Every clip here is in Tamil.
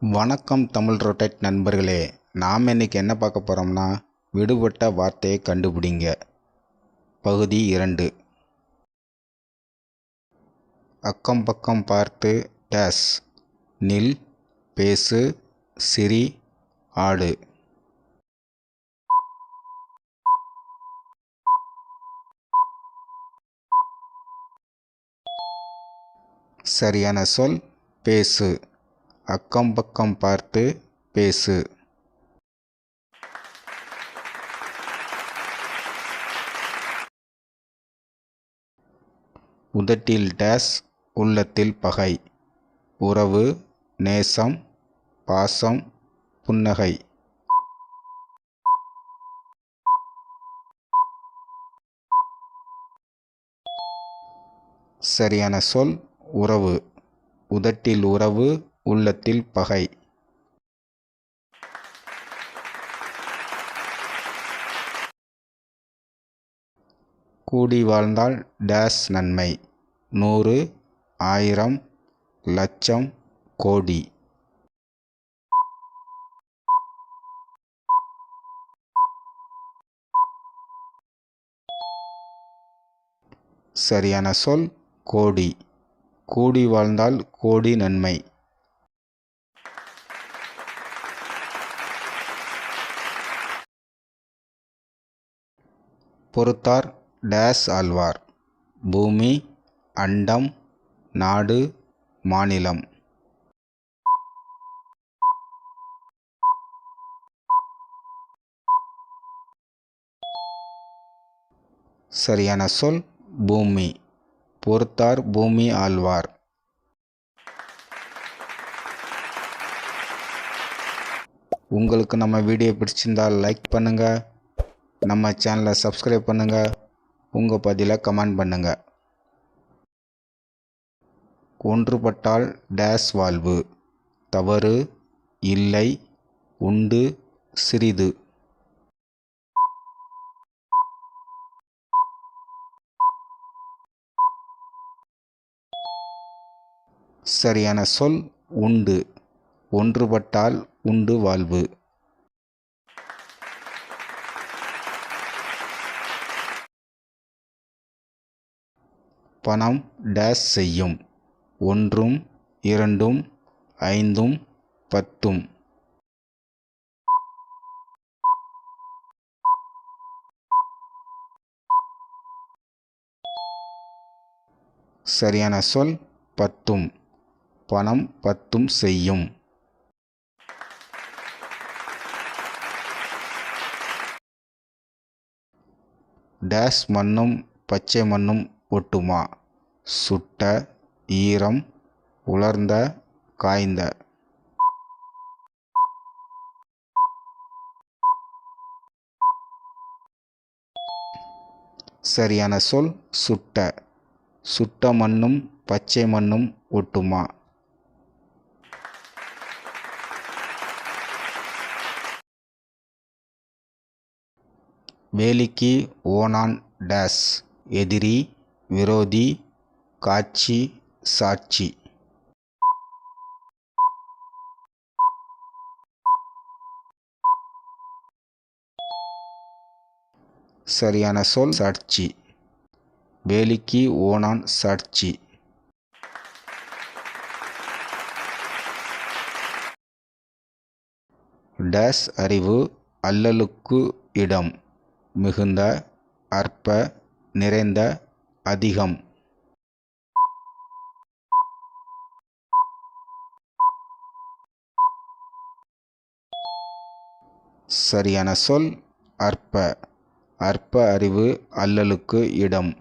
வணக்கம் தமிழ் ரொட்டேட் நண்பர்களே நாம் இன்னைக்கு என்ன பார்க்க போகிறோம்னா விடுபட்ட வார்த்தையை கண்டுபிடிங்க. பகுதி இரண்டு. அக்கம் பக்கம் பார்த்து டேஸ். நில் பேசு சிரி ஆடு. சரியான சொல் பேசு. அக்கம் பக்கம் பார்த்து பேசு. உதட்டில் டேஸ் உள்ளத்தில் பகை. உறவு நேசம் பாசம் புன்னகை. சரியான சொல் உறவு. உதட்டில் உறவு உள்ளத்தில் பகை. கூடி வாழ்ந்தால் டேஸ் நன்மை. நூறு ஆயிரம் லட்சம் கோடி. சரியான சொல் கோடி. கூடி வாழ்ந்தால் கோடி நன்மை. பொறுத்தார் டேஸ் ஆழ்வார். பூமி அண்டம் நாடு மாநிலம். சரியான சொல் பூமி. பொறுத்தார் பூமி ஆழ்வார். உங்களுக்கு நம்ம வீடியோ பிடிச்சிருந்தால் லைக் பண்ணுங்கள் நம்ம சேனலை சப்ஸ்கிரைப் பண்ணுங்கள் உங்கள் பதிலை கமெண்ட் பண்ணுங்கள் ஒன்றுபட்டால் டேஸ் வாழ்வு. தவறு இல்லை உண்டு சிறிது. சரியான சொல் உண்டு. ஒன்றுபட்டால் உண்டு வாழ்வு. பணம் டேஸ் செய்யும். ஒன்றும் இரண்டும் ஐந்தும் பத்தும். சரியான சொல் பத்தும். பணம் பத்தும் செய்யும். டேஸ் மண்ணும் பச்சை மண்ணும் ஒட்டுமா? சுட்ட ஈரம் உலர்ந்த காய்ந்த. சரியான சொல் சுட்ட. சுட்ட மண்ணும் பச்சை மண்ணும் ஒட்டுமா? வேலிக்கு ஓனான் டேஸ். எதிரி விரோதி காட்சி சாட்சி. சரியான சொல் சாட்சி. வேலிக்கு ஓனான் சாட்சி. டேஸ் அறிவு அல்லலுக்கு இடம். மிகுந்த அற்ப நிறைந்த அதிகம். சரியான சொல் அற்ப. அற்ப அறிவு அல்லலுக்கு இடம்.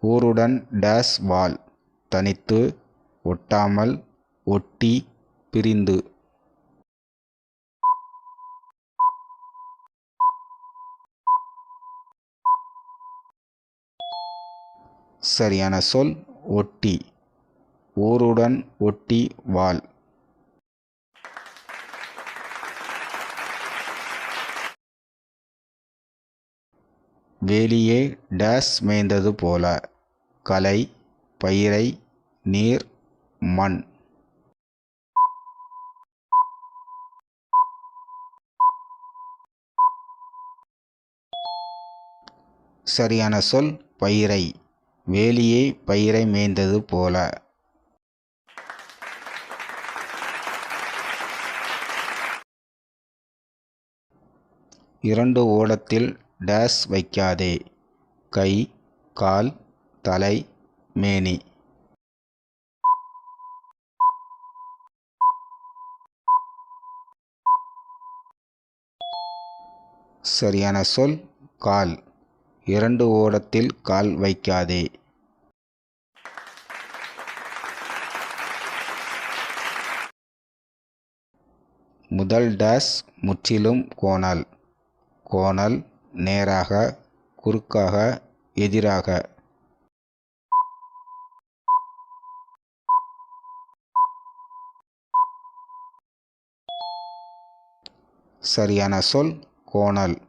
ஊருடன் டேஸ் வால் தனித்து ஒட்டாமல் ஒட்டி பிரிந்து. சரியான சொல் ஒட்டி. ஊருடன் ஒட்டி வாழ் வேலியே டேஸ் மேய்ந்தது போல. கலை பயிரை நீர் மண். சரியான சொல் பயிரை. வேலியே பயிரை மேய்ந்தது போல. இரண்டு ஓடத்தில் டேஸ் வைக்காதே. கை கால் தலை மேனி. சரியான சொல் கால். இரண்டு ஓடத்தில் கால் வைக்காதே. முதல் டேஸ் முற்றிலும் கோணல். கோணல் நேராக குறுக்காக எதிராக. சரியான சொல் கோணல்.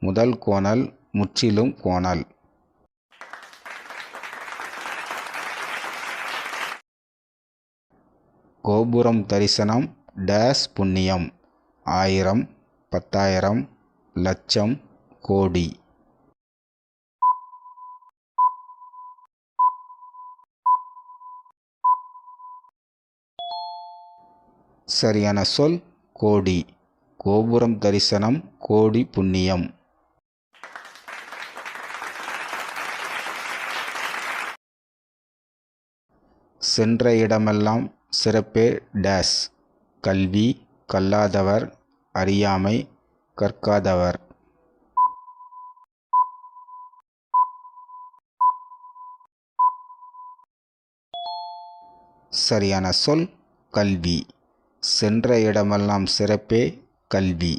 முதல் கோணல் முற்றிலும் கோணல். கோபுரம் தரிசனம் டேஸ் புண்ணியம். ஆயிரம் பத்தாயிரம் லட்சம் கோடி. சரியான சொல் கோடி. கோபுரம் தரிசனம் கோடி புண்ணியம். சென்ற இடமெல்லாம் சிறப்பே டேஸ். கல்வி கல்லாதவர் அறியாமை கற்காதவர். சரியான சொல் கல்வி. சென்ற இடமெல்லாம் சிறப்பே கல்வி.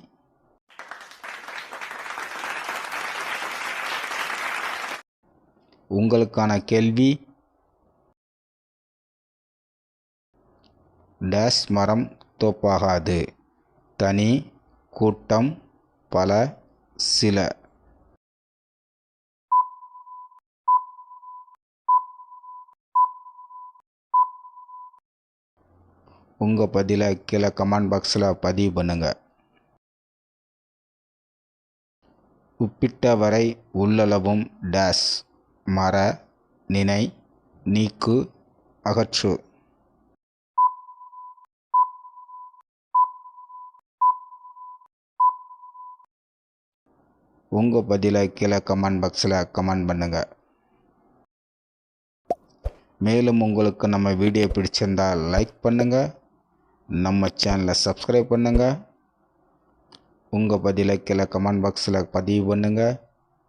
உங்களுக்கான கேள்வி? டேஸ் மரம் தோப்பாகாது. தனி கூட்டம் பல சில. உங்கள் பதிலை கீழே கமெண்ட் பாக்ஸில் பதிவு பண்ணுங்கள் உப்பிட்ட வரை உள்ளளவும் டேஸ். மற நினை நீக்கு அகற்று. உங்கள் பதிலை கீழே கமெண்ட் பாக்ஸில் கமெண்ட் பண்ணுங்கள் மேலும் உங்களுக்கு நம்ம வீடியோ பிடிச்சிருந்தால் லைக் பண்ணுங்கள் நம்ம சேனலை சப்ஸ்கிரைப் பண்ணுங்கள் உங்கள் பதிலை கீழே கமெண்ட் பாக்ஸில் பதிவு பண்ணுங்கள்